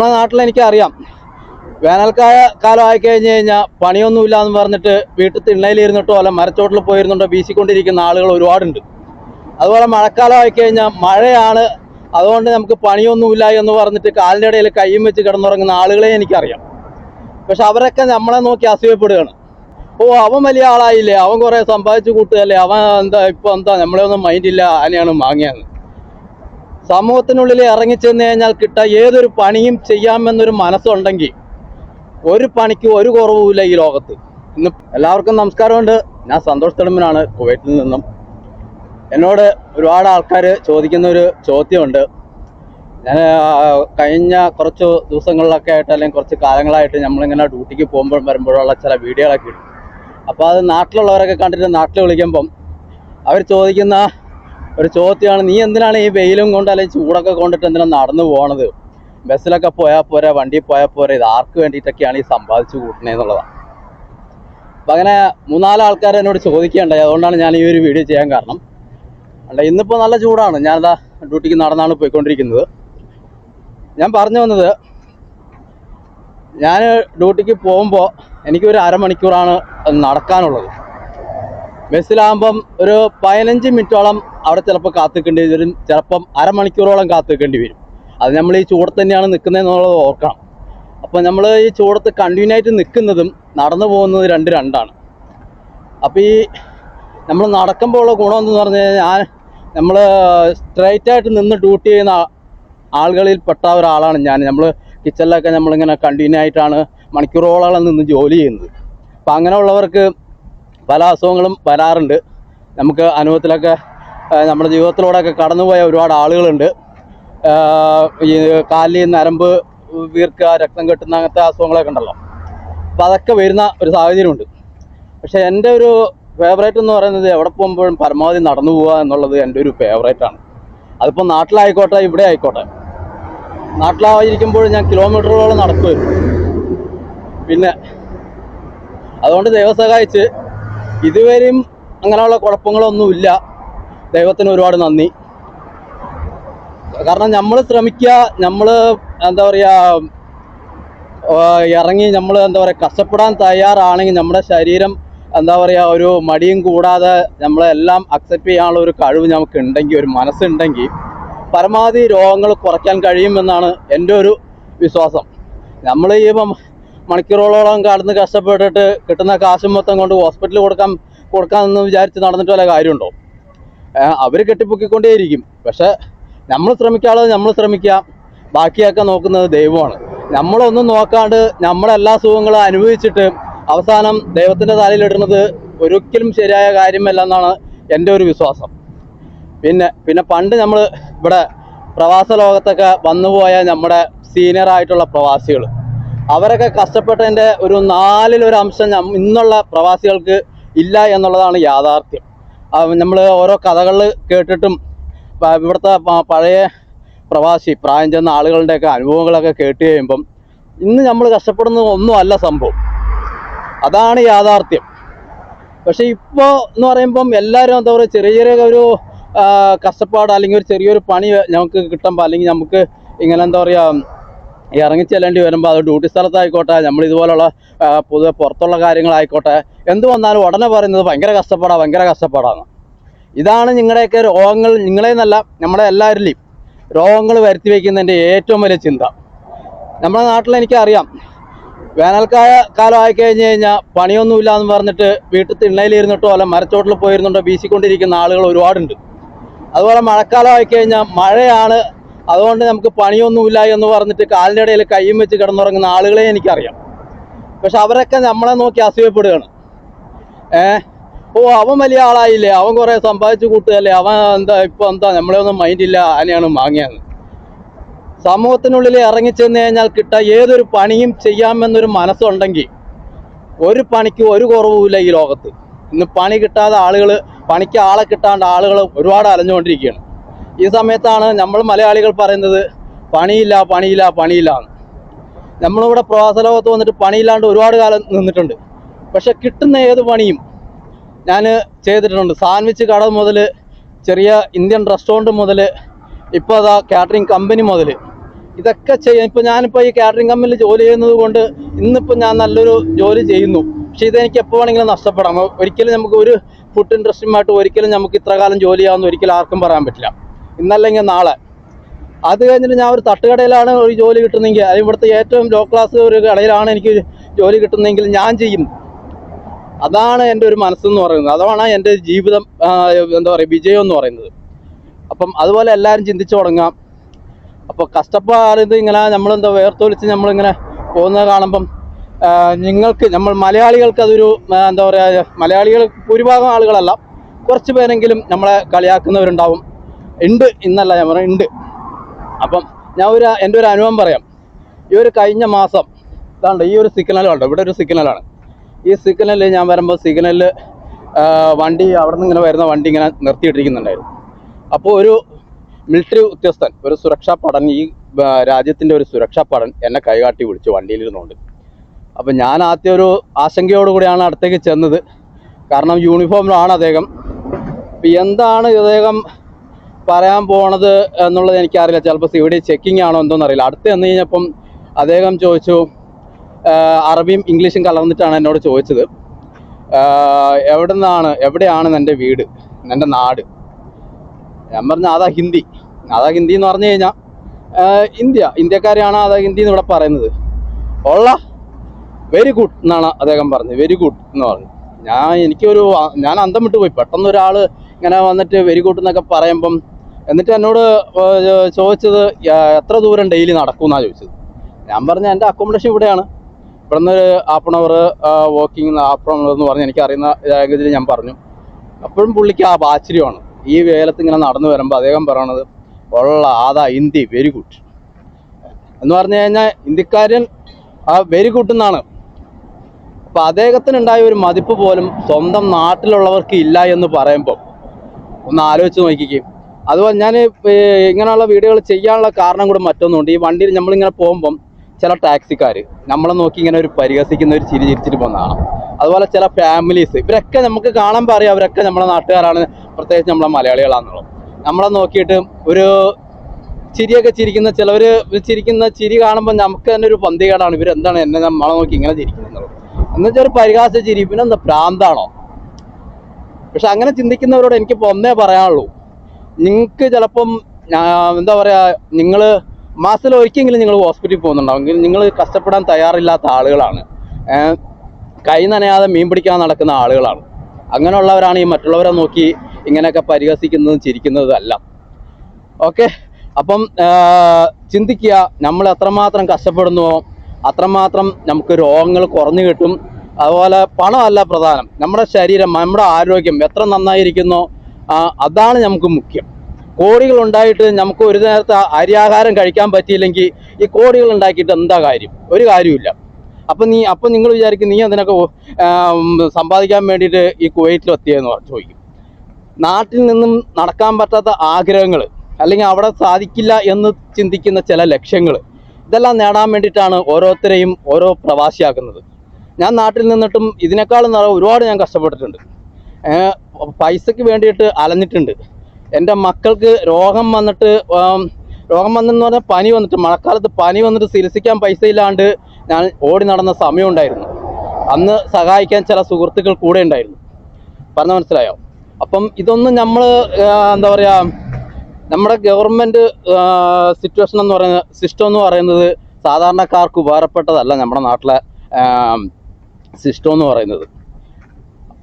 നമ്മുടെ നാട്ടിൽ എനിക്കറിയാം. വേനൽക്കാല കാലം ആയി കഴിഞ്ഞ് കഴിഞ്ഞാൽ പണിയൊന്നുമില്ല എന്ന് പറഞ്ഞിട്ട് വീട്ടിൽ തിണ്ണയിലിരുന്നിട്ടോ അല്ല മരച്ചോട്ടിൽ പോയിരുന്നിട്ടോ വീശിക്കൊണ്ടിരിക്കുന്ന ആളുകൾ ഒരുപാടുണ്ട്. അതുപോലെ മഴക്കാലം ആയി കഴിഞ്ഞാൽ മഴയാണ്. അതുകൊണ്ട് നമുക്ക് പണിയൊന്നുമില്ല എന്ന് പറഞ്ഞിട്ട് കാലിന്റെ ഇടയിൽ കൈയും വെച്ച് കിടന്നുറങ്ങുന്ന ആളുകളെ എനിക്കറിയാം. പക്ഷെ അവരൊക്കെ നമ്മളെ നോക്കി അസൂയപ്പെടുകയാണ്. ഓ അവൻ വലിയ ആളായില്ലേ? അവൻ കുറെ സമ്പാദിച്ചു കൂട്ടുകയല്ലേ? അവൻ എന്താ ഇപ്പൊ എന്താ? നമ്മളെ ഒന്നും മൈൻഡില്ല അതിനെയാണ് മാങ്ങിയെന്ന് സമൂഹത്തിനുള്ളിൽ ഇറങ്ങി ഇറങ്ങിച്ചെന്ന് കഴിഞ്ഞാൽ കിട്ട ഏതൊരു പണിയും ചെയ്യാമെന്നൊരു മനസ്സുണ്ടെങ്കിൽ ഒരു പണിക്ക് ഒരു കുറവുമില്ല ഈ ലോകത്ത്. ഇന്ന് എല്ലാവർക്കും നമസ്കാരമുണ്ട്. ഞാൻ സന്തോഷ് തെളുമ്പനാണ് കുവൈറ്റിൽ നിന്നും. എന്നോട് ഒരുപാട് ആൾക്കാർ ചോദിക്കുന്ന ഒരു ചോദ്യമുണ്ട്. ഞാൻ കഴിഞ്ഞ കുറച്ച് ദിവസങ്ങളിലൊക്കെ ആയിട്ട് അല്ലെങ്കിൽ കുറച്ച് കാലങ്ങളായിട്ട് നമ്മളിങ്ങനെ ഡ്യൂട്ടിക്ക് പോകുമ്പോഴും വരുമ്പോഴുള്ള ചില വീഡിയോകളൊക്കെ ഇടും. അപ്പോൾ അത് നാട്ടിലുള്ളവരൊക്കെ കണ്ടിട്ട് നാട്ടിൽ വിളിക്കുമ്പം അവർ ചോദിക്കുന്ന ഒരു ചോദ്യമാണ് നീ എന്തിനാണ് ഈ വെയിലും കൊണ്ട് അല്ലെങ്കിൽ ചൂടൊക്കെ കൊണ്ടിട്ട് എന്തിനാണ് നടന്നു പോണത്? ബസ്സിലൊക്കെ പോയാൽ പോരെ വണ്ടി പോയാൽ പോരെ ഇത് ആർക്ക് വേണ്ടിയിട്ടൊക്കെയാണ് ഈ സമ്പാദിച്ചു കൂട്ടണേ എന്നുള്ളതാണ് അപ്പം അങ്ങനെ മൂന്നാൽ ആൾക്കാർ എന്നോട് ചോദിക്കുകയുണ്ടായി. അതുകൊണ്ടാണ് ഞാൻ ഈ ഒരു വീഡിയോ ചെയ്യാൻ കാരണം. അല്ല ഇന്നിപ്പോൾ നല്ല ചൂടാണ്. ഞാനിതാ ഡ്യൂട്ടിക്ക് നടന്നാണ് പോയിക്കൊണ്ടിരിക്കുന്നത്. ഞാൻ പറഞ്ഞു വന്നത് ഞാൻ ഡ്യൂട്ടിക്ക് പോകുമ്പോൾ എനിക്കൊരു അരമണിക്കൂറാണ് നടക്കാനുള്ളത്. ബസ്സിലാകുമ്പം ഒരു പതിനഞ്ച് മിനിറ്റോളം അവിടെ ചിലപ്പോൾ കാത്തിക്കേണ്ടി വരും. ചിലപ്പം അരമണിക്കൂറോളം കാത്തിക്കേണ്ടി വരും. അത് നമ്മൾ ഈ ചൂടത്ത് തന്നെയാണ് നിൽക്കുന്നതെന്നുള്ളത് ഓർക്കണം. അപ്പോൾ നമ്മൾ ഈ ചൂടത്ത് കണ്ടിന്യൂ ആയിട്ട് നിൽക്കുന്നതും നടന്നു പോകുന്നത് രണ്ട് രണ്ടാണ്. അപ്പോൾ ഈ നമ്മൾ നടക്കുമ്പോൾ ഉള്ള എന്ന് പറഞ്ഞു കഴിഞ്ഞാൽ നമ്മൾ സ്ട്രൈറ്റായിട്ട് നിന്ന് ഡ്യൂട്ടി ചെയ്യുന്ന ആളുകളിൽ പെട്ട ഒരാളാണ് ഞാൻ. നമ്മൾ കിച്ചണിലൊക്കെ നമ്മളിങ്ങനെ കണ്ടിന്യൂ ആയിട്ടാണ് മണിക്കൂറോളം നിന്ന് ജോലി ചെയ്യുന്നത്. അപ്പം അങ്ങനെയുള്ളവർക്ക് പല അസുഖങ്ങളും വരാറുണ്ട്. നമുക്ക് അനുഭവത്തിലൊക്കെ നമ്മുടെ ജീവിതത്തിലൂടെയൊക്കെ കടന്നുപോയ ഒരുപാട് ആളുകളുണ്ട്. ഈ കാലിൽ നരമ്പ് വീർക്കുക രക്തം കെട്ടുന്ന അങ്ങനത്തെ അസുഖങ്ങളൊക്കെ ഉണ്ടല്ലോ. അപ്പോൾ അതൊക്കെ വരുന്ന ഒരു സാഹചര്യമുണ്ട്. പക്ഷേ എന്റെ ഒരു ഫേവറേറ്റ് എന്ന് പറയുന്നത് എവിടെ പോകുമ്പോഴും പരമാവധി നടന്നു പോവുക എന്നുള്ളത് എന്റെ ഒരു ഫേവറേറ്റ് ആണ്. അതിപ്പോൾ നാട്ടിലായിക്കോട്ടെ ഇവിടെ ആയിക്കോട്ടെ. നാട്ടിലായിരിക്കുമ്പോൾ ഞാൻ കിലോമീറ്ററുകളോളം നടക്കുമായിരുന്നു. പിന്നെ അതുകൊണ്ട് ദൈവം സഹായിച്ച് ഇതുവരെയും അങ്ങനെയുള്ള കുഴപ്പങ്ങളൊന്നുമില്ല. ദൈവത്തിന് ഒരുപാട് നന്ദി. കാരണം നമ്മൾ ശ്രമിക്കുക നമ്മൾ എന്താ പറയുക ഇറങ്ങി നമ്മൾ എന്താ പറയുക കഷ്ടപ്പെടാൻ തയ്യാറാണെങ്കിൽ നമ്മുടെ ശരീരം എന്താ പറയുക ഒരു മടിയും കൂടാതെ നമ്മളെല്ലാം അക്സെപ്റ്റ് ചെയ്യാനുള്ള ഒരു കഴിവ് നമുക്ക് ഉണ്ടെങ്കിൽ ഒരു മനസ്സുണ്ടെങ്കിൽ പരമാവധി രോഗങ്ങൾ കുറയ്ക്കാൻ കഴിയുമെന്നാണ് എന്റെ ഒരു വിശ്വാസം. നമ്മൾ ഈ മണിക്കൂറുകളോളം കടന്ന് കഷ്ടപ്പെട്ടിട്ട് കിട്ടുന്ന കാശ് മൊത്തം കൊണ്ട് ഹോസ്പിറ്റലിൽ കൊടുക്കാൻ കൊടുക്കാമെന്ന് വിചാരിച്ച് നടന്നിട്ട് വല്ല കാര്യമുണ്ടോ? അവർ കെട്ടിപ്പൊക്കിക്കൊണ്ടേയിരിക്കും. പക്ഷെ നമ്മൾ ശ്രമിക്കാനുള്ളത് നമ്മൾ ശ്രമിക്കുക. ബാക്കിയൊക്കെ നോക്കുന്നത് ദൈവമാണ്. നമ്മളൊന്നും നോക്കാണ്ട് നമ്മളെല്ലാ സുഖങ്ങളും അനുഭവിച്ചിട്ട് അവസാനം ദൈവത്തിന്റെ തലയിലിടുന്നത് ഒരിക്കലും ശരിയായ കാര്യമല്ല എന്നാണ് എന്റെ ഒരു വിശ്വാസം. പിന്നെ പിന്നെ പണ്ട് നമ്മൾ ഇവിടെ പ്രവാസ ലോകത്തൊക്കെ വന്നുപോയ നമ്മുടെ സീനിയർ ആയിട്ടുള്ള പ്രവാസികൾ അവരൊക്കെ കഷ്ടപ്പെട്ടതിന്റെ ഒരു നാലിലൊരു അംശം ഇന്നുള്ള പ്രവാസികൾക്ക് ഇല്ല എന്നുള്ളതാണ് യാഥാർത്ഥ്യം. നമ്മൾ ഓരോ കഥകൾ കേട്ടിട്ടും ഇവിടുത്തെ പഴയ പ്രവാസി പ്രായം ചെന്ന ആളുകളുടെയൊക്കെ അനുഭവങ്ങളൊക്കെ കേട്ട് കഴിയുമ്പം ഇന്ന് നമ്മൾ കഷ്ടപ്പെടുന്നത് ഒന്നുമല്ല സംഭവം. അതാണ് യാഥാർത്ഥ്യം. പക്ഷെ ഇപ്പോൾ എന്ന് പറയുമ്പം എല്ലാവരും എന്താ പറയുക ചെറിയ ചെറിയ ഒരു കഷ്ടപ്പാട് അല്ലെങ്കിൽ ഒരു ചെറിയൊരു പണി നമുക്ക് കിട്ടുമ്പോൾ അല്ലെങ്കിൽ നമുക്ക് ഇങ്ങനെ എന്താ പറയുക ഇറങ്ങി ചെല്ലേണ്ടി വരുമ്പോൾ അത് ഡ്യൂട്ടി സ്ഥലത്തായിക്കോട്ടെ നമ്മൾ ഇതുപോലുള്ള പൊതുവെ പുറത്തുള്ള കാര്യങ്ങളായിക്കോട്ടെ എന്ത് വന്നാലും ഉടനെ പറയുന്നത് ഭയങ്കര കഷ്ടപ്പാടാണ് ഭയങ്കര കഷ്ടപ്പാടാണ് ഇതാണ് നിങ്ങളുടെയൊക്കെ രോഗങ്ങൾ നിങ്ങളെ നല്ല നമ്മളെ എല്ലാവരിലെയും രോഗങ്ങൾ വരുത്തി വയ്ക്കുന്നതിന്റെ ഏറ്റവും വലിയ ചിന്ത. നമ്മുടെ നാട്ടിൽ എനിക്കറിയാം വേനൽക്കാല കാലം ആയിക്കഴിഞ്ഞ് കഴിഞ്ഞാൽ പണിയൊന്നുമില്ല എന്ന് പറഞ്ഞിട്ട് വീട്ടിൽ തിണ്ണയിലിരുന്നിട്ടോ അല്ല മരച്ചോട്ടിൽ പോയിരുന്നിട്ടോ വീശിക്കൊണ്ടിരിക്കുന്ന ആളുകൾ ഒരുപാടുണ്ട്. അതുപോലെ മഴക്കാലം ആയിക്കഴിഞ്ഞാൽ മഴയാണ് അതുകൊണ്ട് നമുക്ക് പണിയൊന്നുമില്ല എന്ന് പറഞ്ഞിട്ട് കാലിന്റെ ഇടയിൽ കൈയും വെച്ച് കിടന്നുറങ്ങുന്ന ആളുകളെ എനിക്കറിയാം. പക്ഷെ അവരൊക്കെ നമ്മളെ നോക്കി അസൂയപ്പെടുകയാണ്. ഏ? ഓ അവൻ വലിയ ആളായില്ലേ? അവൻ കുറെ സമ്പാദിച്ചു കൂട്ടുകയല്ലേ? അവൻ എന്താ ഇപ്പൊ എന്താ? നമ്മളെ ഒന്നും മൈൻഡില്ല ആനെയാണ് മാങ്ങിയെന്ന് സമൂഹത്തിനുള്ളിൽ ഇറങ്ങിച്ചെന്ന് കഴിഞ്ഞാൽ കിട്ട ഏതൊരു പണിയും ചെയ്യാമെന്നൊരു മനസ്സുണ്ടെങ്കിൽ ഒരു പണിക്ക് ഒരു കുറവുമില്ല ഈ ലോകത്ത്. ഇന്ന് പണി കിട്ടാതെ ആളുകൾ പണിക്ക് ആളെ കിട്ടാണ്ട് ആളുകൾ ഒരുപാട് അലഞ്ഞുകൊണ്ടിരിക്കുകയാണ്. ഈ സമയത്താണ് നമ്മൾ മലയാളികൾ പറയുന്നത് പണിയില്ല പണിയില്ല പണിയില്ല എന്ന്. നമ്മളിവിടെ പ്രവാസ ലോകത്ത് വന്നിട്ട് പണിയില്ലാണ്ട് ഒരുപാട് കാലം നിന്നിട്ടുണ്ട്. പക്ഷെ കിട്ടുന്ന ഏത് പണിയും ഞാൻ ചെയ്തിട്ടുണ്ട്. സാൻഡ്വിച്ച് കട മുതൽ ചെറിയ ഇന്ത്യൻ റെസ്റ്റോറന്റ് മുതൽ ഇപ്പോൾ അതാ കാറ്ററിംഗ് കമ്പനി മുതൽ. ഇതൊക്കെ ചെയ്യാൻ ഇപ്പോൾ ഞാനിപ്പോൾ ഈ കാറ്ററിംഗ് കമ്പനിയിൽ ജോലി ചെയ്യുന്നത് കൊണ്ട് ഇന്നിപ്പോൾ ഞാൻ നല്ലൊരു ജോലി ചെയ്യുന്നു. പക്ഷെ ഇതെനിക്ക് എപ്പോൾ വേണമെങ്കിലും നഷ്ടപ്പെടാം. ഒരിക്കലും നമുക്ക് ഒരു ഫുഡ് ഇൻഡസ്ട്രിയുമായിട്ട് ഒരിക്കലും നമുക്ക് ഇത്ര കാലം ജോലി ചെയ്യാമെന്ന് ഒരിക്കലും ആർക്കും പറയാൻ പറ്റില്ല. ഇന്നല്ലെങ്കിൽ നാളെ. അത് കഴിഞ്ഞിട്ട് ഞാൻ ഒരു തട്ടുകടയിലാണ് ഒരു ജോലി കിട്ടുന്നെങ്കിൽ അത് ഇവിടുത്തെ ഏറ്റവും ലോ ക്ലാസ് ഒരു കടയിലാണ് എനിക്ക് ജോലി കിട്ടുന്നതെങ്കിൽ ഞാൻ ചെയ്യും. അതാണ് എന്റെ ഒരു മനസ്സെന്ന് പറയുന്നത്. അതാണ് എന്റെ ജീവിതം എന്താ പറയുക വിജയം എന്ന് പറയുന്നത്. അപ്പം അതുപോലെ എല്ലാവരും ചിന്തിച്ചു തുടങ്ങാം. അപ്പോൾ കഷ്ടപ്പാട് ഇങ്ങനെ നമ്മളെന്താ വേർത്തൊലിച്ച് നമ്മളിങ്ങനെ പോകുന്നത് കാണുമ്പം നിങ്ങൾക്ക് നമ്മൾ മലയാളികൾക്ക് അതൊരു എന്താ പറയുക മലയാളികൾ ഭൂരിഭാഗം ആളുകളല്ല. കുറച്ച് പേരെങ്കിലും നമ്മളെ കളിയാക്കുന്നവരുണ്ടാവും. ഉണ്ട് ഇന്നല്ല ഞാൻ പറയാം ഉണ്ട്. അപ്പം ഞാൻ ഒരു എന്റെ ഒരു അനുഭവം പറയാം. ഈ ഒരു കഴിഞ്ഞ മാസം ഇതാണ്ട് ഈ ഒരു സിഗ്നൽ കണ്ടോ? ഇവിടെ ഒരു സിഗ്നലാണ് ഈ സിഗ്നലിൽ ഞാൻ വരുമ്പോൾ സിഗ്നലിൽ വണ്ടി അവിടെ നിന്ന് ഇങ്ങനെ വരുന്ന വണ്ടി ഇങ്ങനെ നിർത്തിയിട്ടിരിക്കുന്നുണ്ടായിരുന്നു. അപ്പോൾ ഒരു മിലിറ്ററി ഉദ്യോഗസ്ഥൻ ഒരു സുരക്ഷാ പടൻ ഈ രാജ്യത്തിന്റെ ഒരു സുരക്ഷാ പടൻ എന്നെ കൈകാട്ടി വിളിച്ചു വണ്ടിയിലിരുന്നുകൊണ്ട്. അപ്പം ഞാൻ ആദ്യം ഒരു ആശങ്കയോടുകൂടിയാണ് അടുത്തേക്ക് ചെന്നത്. കാരണം യൂണിഫോമിലാണ് അദ്ദേഹം. എന്താണ് അദ്ദേഹം പറയാൻ പോണത് എന്നുള്ളത് എനിക്കറിയില്ല. ചിലപ്പോൾ സി ഡി ചെക്കിംഗ് ആണോ എന്തോന്ന് അറിയില്ല. അടുത്ത് ചെന്ന് കഴിഞ്ഞപ്പം അദ്ദേഹം ചോദിച്ചു അറബിയും ഇംഗ്ലീഷും കലർന്നിട്ടാണ് എന്നോട് ചോദിച്ചത്. എവിടുന്നാണ് എവിടെയാണ് എന്റെ വീട്? എന്റെ നാട്? ഞാൻ പറഞ്ഞ അതാ ഹിന്ദി. അതാ ഹിന്ദി എന്ന് പറഞ്ഞു കഴിഞ്ഞാൽ ഇന്ത്യ. ഇന്ത്യക്കാരെയാണ് അതാ ഹിന്ദി എന്ന് ഇവിടെ പറയുന്നത്. ഉള്ള വെരി ഗുഡ് എന്നാണ് അദ്ദേഹം പറഞ്ഞത്. വെരി ഗുഡ് എന്ന് പറഞ്ഞു. ഞാൻ എനിക്കൊരു ഞാൻ അന്തം വിട്ടു പോയി പെട്ടെന്ന് ഒരാൾ ഇങ്ങനെ വന്നിട്ട് വെരി ഗുഡ് എന്നൊക്കെ പറയുമ്പം എന്നിട്ട് എന്നോട് ചോദിച്ചത് എത്ര ദൂരം ഡെയിലി നടക്കുമെന്നാണ് ചോദിച്ചത്? ഞാൻ പറഞ്ഞ എന്റെ അക്കോമഡേഷൻ ഇവിടെയാണ്. ഇവിടെ നിന്ന് half an hour walking half an hour എന്ന് പറഞ്ഞ് എനിക്ക് അറിയുന്ന ലാംഗ്വേജിൽ ഞാൻ പറഞ്ഞു. അപ്പോഴും പുള്ളിക്ക് ആ ആശ്ചര്യമാണ് ഈ വേലത്ത് ഇങ്ങനെ നടന്നു വരുമ്പോൾ അദ്ദേഹം പറയണത് ഉള്ള ആദാ ഹിന്ദി വെരി ഗുഡ് എന്ന് പറഞ്ഞു കഴിഞ്ഞാൽ ഇന്ത്യക്കാരൻ ആ വെരി ഗുഡ് എന്നാണ്. അപ്പം അദ്ദേഹത്തിന് ഉണ്ടായ ഒരു മതിപ്പ് പോലും സ്വന്തം നാട്ടിലുള്ളവർക്ക് ഇല്ല എന്ന് പറയുമ്പോൾ ഒന്ന് ആലോചിച്ച് നോക്കിക്കേ. അതുപോലെ ഞാൻ ഇങ്ങനെയുള്ള വീഡിയോകൾ ചെയ്യാനുള്ള കാരണം കൂടെ മറ്റൊന്നുണ്ട്. ഈ വണ്ടിയിൽ നമ്മളിങ്ങനെ പോകുമ്പം ചില ടാക്സിക്കാർ നമ്മളെ നോക്കി ഇങ്ങനെ ഒരു പരിഹസിക്കുന്ന ഒരു ചിരി ചിരിച്ചിട്ട് പോകുന്നതാണ് അതുപോലെ ചില ഫാമിലീസ് ഇവരൊക്കെ നമുക്ക് കാണാൻ പറയാം അവരൊക്കെ നമ്മളെ നാട്ടുകാരാണ് പ്രത്യേകിച്ച് നമ്മളെ മലയാളികളാണെന്നുള്ളത്. നമ്മളെ നോക്കിയിട്ട് ഒരു ചിരിയൊക്കെ ചിരിക്കുന്ന ചിലവർ ചിരിക്കുന്ന ചിരി കാണുമ്പോൾ നമുക്ക് തന്നെ ഒരു പന്തികേടാണ്. ഇവരെന്താണ് എന്നെ നമ്മളെ നോക്കി ഇങ്ങനെ ചിരിക്കുന്നത് എന്നുവെച്ചാൽ ഒരു പരിഹാസ ചിരി പിന്നെ എന്താ പ്രാന്താണോ? പക്ഷെ അങ്ങനെ ചിന്തിക്കുന്നവരോട് എനിക്കിപ്പോൾ ഒന്നേ പറയാനുള്ളൂ. നിങ്ങൾക്ക് ചിലപ്പം എന്താ പറയുക നിങ്ങൾ മാസത്തിൽ ഒരിക്കലെങ്കിലും നിങ്ങൾ ഹോസ്പിറ്റലിൽ പോകുന്നുണ്ടാവും. നിങ്ങൾ കഷ്ടപ്പെടാൻ തയ്യാറില്ലാത്ത ആളുകളാണ്. കൈ നനയാതെ മീൻ പിടിക്കാൻ നടക്കുന്ന ആളുകളാണ്. അങ്ങനെയുള്ളവരാണ് ഈ മറ്റുള്ളവരെ നോക്കി ഇങ്ങനെയൊക്കെ പരിഹസിക്കുന്നതും ചിരിക്കുന്നതും അല്ല ഓക്കെ? അപ്പം ചിന്തിക്കുക നമ്മൾ എത്രമാത്രം കഷ്ടപ്പെടുന്നുവോ അത്രമാത്രം നമുക്ക് രോഗങ്ങൾ കുറഞ്ഞു കിട്ടും. അതുപോലെ പണമല്ല പ്രധാനം. നമ്മുടെ ശരീരം നമ്മുടെ ആരോഗ്യം എത്ര നന്നായിരിക്കുന്നോ അതാണ് നമുക്ക് മുഖ്യം. കോടികൾ ഉണ്ടായിട്ട് നമുക്ക് ഒരു നേരത്തെ അരിയാഹാരം കഴിക്കാൻ പറ്റിയില്ലെങ്കിൽ ഈ കോടികൾ ഉണ്ടാക്കിയിട്ട് എന്താ കാര്യം? ഒരു കാര്യമില്ല അപ്പം നീ അപ്പം നിങ്ങൾ വിചാരിക്കും നീ അതിനൊക്കെ സമ്പാദിക്കാൻ വേണ്ടിയിട്ട് ഈ കുവൈറ്റിൽ എത്തിയെന്ന് ചോദിക്കും. നാട്ടിൽ നിന്നും നടക്കാൻ പറ്റാത്ത ആഗ്രഹങ്ങൾ അല്ലെങ്കിൽ അവിടെ സാധിക്കില്ല എന്ന് ചിന്തിക്കുന്ന ചില ലക്ഷ്യങ്ങൾ ഇതെല്ലാം നേടാൻ വേണ്ടിയിട്ടാണ് ഓരോരുത്തരെയും ഓരോ പ്രവാസിയാക്കുന്നത്. ഞാൻ നാട്ടിൽ നിന്നിട്ടും ഇതിനേക്കാളും ഒരുപാട് ഞാൻ കഷ്ടപ്പെട്ടിട്ടുണ്ട്. പൈസയ്ക്ക് വേണ്ടിയിട്ട് അലഞ്ഞിട്ടുണ്ട്. എന്റെ മക്കൾക്ക് രോഗം വന്നിട്ട് രോഗം വന്നെന്ന് പറഞ്ഞാൽ പനി വന്നിട്ട് മഴക്കാലത്ത് പനി വന്നിട്ട് ചികിത്സിക്കാൻ പൈസ ഇല്ലാണ്ട് ഞാൻ ഓടി നടന്ന സമയം ഉണ്ടായിരുന്നു. അന്ന് സഹായിക്കാൻ ചില സുഹൃത്തുക്കൾ കൂടെ ഉണ്ടായിരുന്നു. പറഞ്ഞ മനസ്സിലായോ? അപ്പം ഇതൊന്നും നമ്മൾ എന്താ പറയുക നമ്മുടെ ഗവൺമെന്റ് സിറ്റുവേഷൻ എന്ന് പറയുന്നത് സിസ്റ്റം എന്ന് പറയുന്നത് സാധാരണക്കാർക്ക് ഉപകാരപ്പെട്ടതല്ല നമ്മുടെ നാട്ടിലെ സിസ്റ്റം എന്ന് പറയുന്നത്.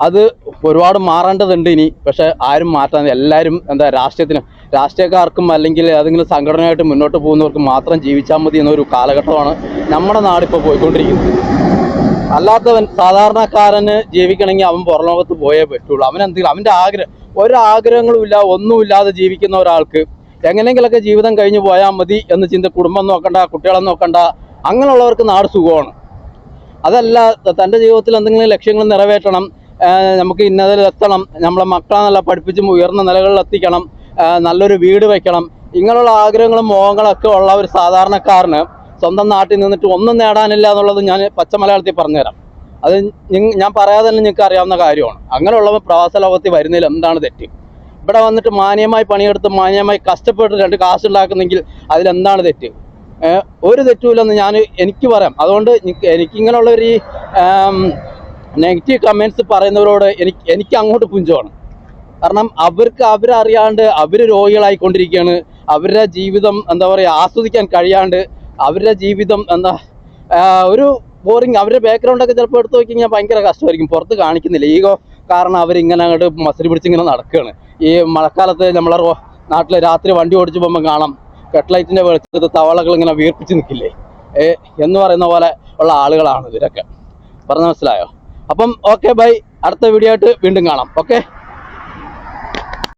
അത് ഒരുപാട് മാറേണ്ടതുണ്ട് ഇനി. പക്ഷെ ആരും മാറ്റാൻ എല്ലാവരും എന്താ രാഷ്ട്രീയത്തിന് രാഷ്ട്രീയക്കാർക്കും അല്ലെങ്കിൽ ഏതെങ്കിലും സംഘടനയായിട്ട് മുന്നോട്ട് പോകുന്നവർക്ക് മാത്രം ജീവിച്ചാൽ മതി എന്നൊരു കാലഘട്ടമാണ് നമ്മുടെ നാടിപ്പോൾ പോയിക്കൊണ്ടിരിക്കുന്നത്. അല്ലാത്തവൻ സാധാരണക്കാരന് ജീവിക്കണമെങ്കിൽ അവൻ പുറലോകത്ത് പോയേ പറ്റുള്ളൂ. അവൻ എന്തെങ്കിലും അവന്റെ ആഗ്രഹം ഒരാഗ്രഹങ്ങളും ഇല്ല ഒന്നുമില്ലാതെ ജീവിക്കുന്ന ഒരാൾക്ക് എങ്ങനെയെങ്കിലൊക്കെ ജീവിതം കഴിഞ്ഞു പോയാൽ മതി എന്ന് ചിന്ത കുടുംബം നോക്കണ്ട കുട്ടികളെ നോക്കണ്ട അങ്ങനെയുള്ളവർക്ക് നാട് സുഖമാണ്. അതല്ല തന്റെ ജീവിതത്തിൽ എന്തെങ്കിലും ലക്ഷ്യങ്ങൾ നിറവേറ്റണം നമുക്ക് ഇന്നതിൽ എത്തണം. നമ്മളെ മക്കളെ നല്ല പഠിപ്പിച്ച് ഉയർന്ന നിലകളിൽ എത്തിക്കണം. നല്ലൊരു വീട് വെക്കണം. ഇങ്ങനെയുള്ള ആഗ്രഹങ്ങളും മോഹങ്ങളൊക്കെ ഉള്ള ഒരു സാധാരണക്കാരന് സ്വന്തം നാട്ടിൽ നിന്നിട്ട് ഒന്നും നേടാനില്ല എന്നുള്ളത് ഞാൻ പച്ച മലയാളത്തിൽ പറഞ്ഞുതരാം. അത് ഞാൻ പറയാതെ തന്നെ നിങ്ങൾക്ക് അറിയാവുന്ന കാര്യമാണ്. അങ്ങനെയുള്ളവർ പ്രവാസ ലോകത്തിൽ വരുന്നതിൽ എന്താണ് തെറ്റ്? ഇവിടെ വന്നിട്ട് മാന്യമായി പണിയെടുത്ത് മാന്യമായി കഷ്ടപ്പെട്ട് രണ്ട് കാശ് ഉണ്ടാക്കുന്നെങ്കിൽ അതിലെന്താണ് തെറ്റ്? ഒരു തെറ്റുമില്ലെന്ന് ഞാൻ എനിക്ക് പറയാം. അതുകൊണ്ട് എനിക്ക് എനിക്കിങ്ങനെയുള്ള ഒരു നെഗറ്റീവ് കമൻസ് പറയുന്നവരോട് എനിക്ക് എനിക്ക് അങ്ങോട്ട് പുഞ്ചമാണ്. കാരണം അവർക്ക് അവരറിയാണ്ട് അവർ രോഗികളായിക്കൊണ്ടിരിക്കുകയാണ് അവരുടെ ജീവിതം എന്താ പറയുക ആസ്വദിക്കാൻ കഴിയാണ്ട് അവരുടെ ജീവിതം എന്താ ഒരു ബോറിങ് അവരുടെ ബാക്ക്ഗ്രൗണ്ടൊക്കെ ചിലപ്പോൾ എടുത്ത് നോക്കി കഴിഞ്ഞാൽ ഭയങ്കര കഷ്ടമായിരിക്കും. പുറത്ത് കാണിക്കുന്നില്ല. ഈഗോ കാരണം അവരിങ്ങനെ അങ്ങോട്ട് മസിൽ പിടിച്ചിങ്ങനെ നടക്കുകയാണ്. ഈ മഴക്കാലത്ത് നമ്മളെ നാട്ടിൽ രാത്രി വണ്ടി ഓടിച്ചു പോകുമ്പോൾ കാണാം. ഹെഡ്ലൈറ്റിന്റെ വെളിച്ചത്ത് തവളകൾ ഇങ്ങനെ വീർപ്പിച്ച് നിൽക്കില്ലേ? എന്ന് പറയുന്ന പോലെ ഉള്ള ആളുകളാണ് ഇവരൊക്കെ. പറഞ്ഞ മനസ്സിലായോ? അപ്പം ഓക്കെ ബൈ അടുത്ത വീഡിയോ ആയിട്ട് വീണ്ടും കാണാം. ഓക്കെ